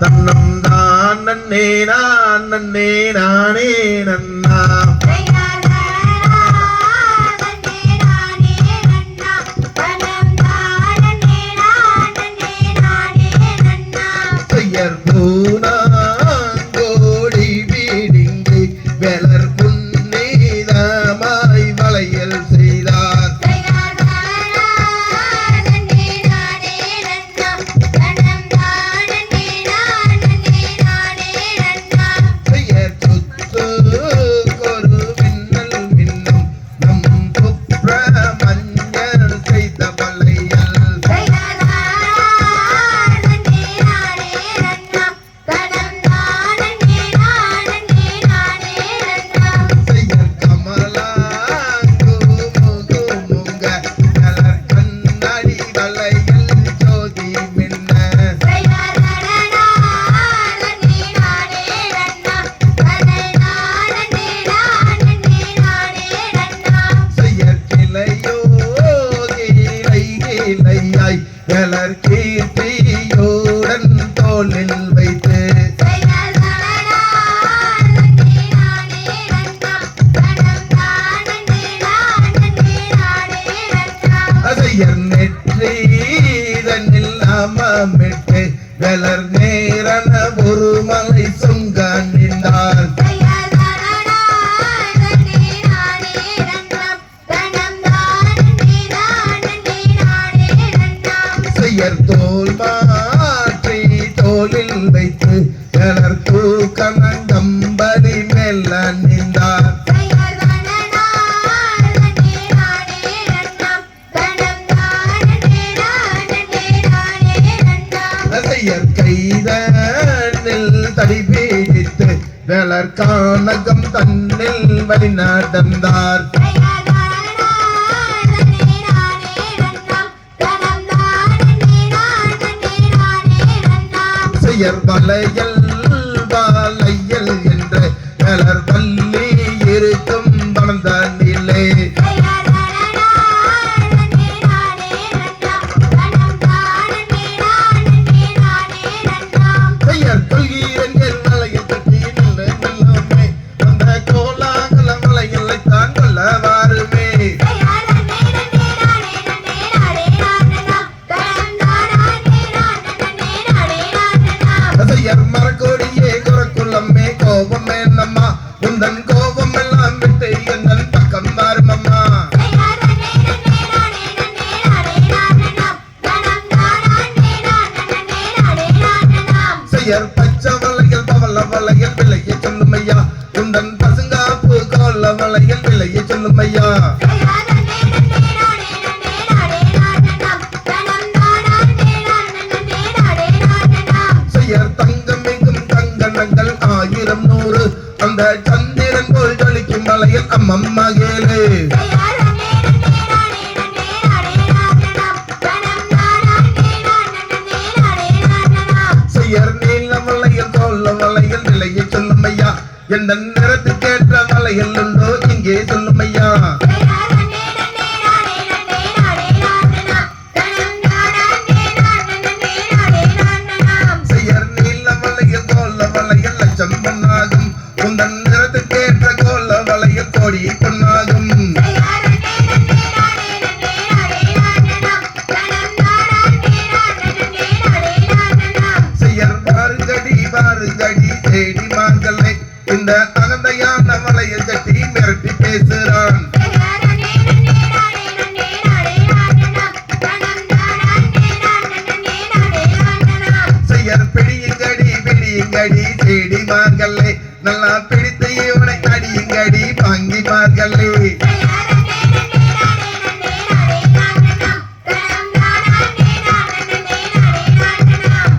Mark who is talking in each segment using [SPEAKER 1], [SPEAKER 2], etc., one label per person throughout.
[SPEAKER 1] தன்னம் தான் நன்னே நான் நன்னே நானே நன் கலர் கீர்த்தியோடன் தோளில் வைத்து நெற்றி தன்னில் நாமமிட்டு வளர் தோளில் வைத்து வளர் தூக்கணங்கம்படி மெல்ல நின்றார். கைதனில் தடி பீடித்து வளர் கானகம் தன்னில் வழி நடந்தார் செய்யர் வலையல் வளையல் என்ற கலர் வள்ளி இருக்கும் வளர்ந்த நிலை. பெயர் கொள்கிறங்கள் பவள வளையல் விலையை சொல்லுமையா? உந்தன் பசுங்காப்பு கால வளையல் விலையை சொல்லுமையா? ஆயிரம் நூறு. அந்த சந்திரன் போல் ஜொலிக்கும் வளையல் அம்மம்மா கேளு எந்த நேரத்துக்கேற்ற வளையல் உண்டோ இங்கே சொல்லும் ஐயா இந்த அகந்தையான வளையல் கட்டி மிரட்டி பேசுறான். பிடியுங்கடி பிடியுங்கடி தேடி நல்லா பிடித்து இவனை அடியுங்கடி வாங்கி மார்களே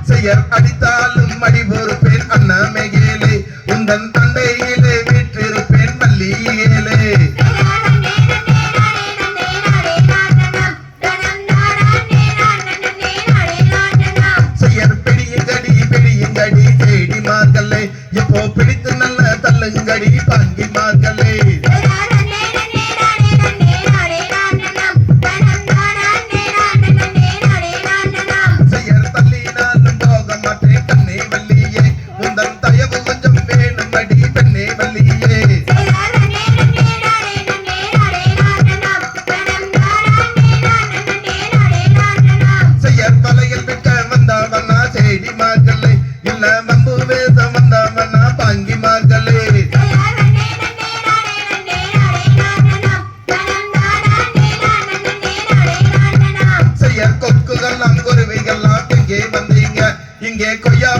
[SPEAKER 1] செய்யர் அடித்தாலும் அடி அண்ணா மேகேலே உந்தன் தள்ளுங்கடி வாங்கி kaya